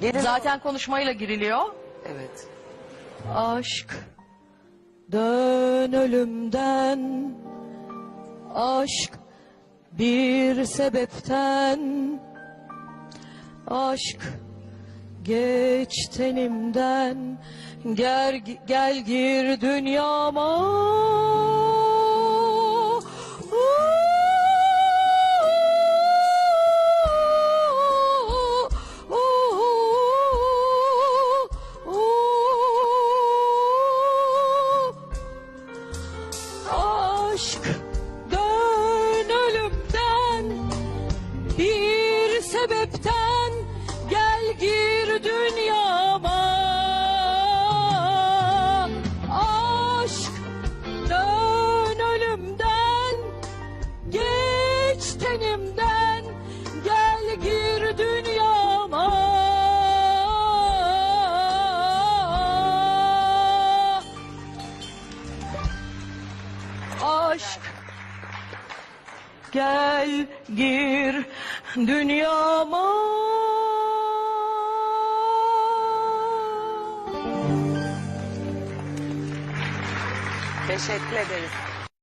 Gelin Zaten konuşmayla giriliyor. Evet. Aşk dön ölümden. Aşk bir sebepten. Aşk geç tenimden. Gel, gel gir dünyama Aşk. Dön ölümden bir sebepten gel gir dünyama. Aşk dön ölümden geç tenimden Aşk gel gir dünyama Teşekkür ederiz.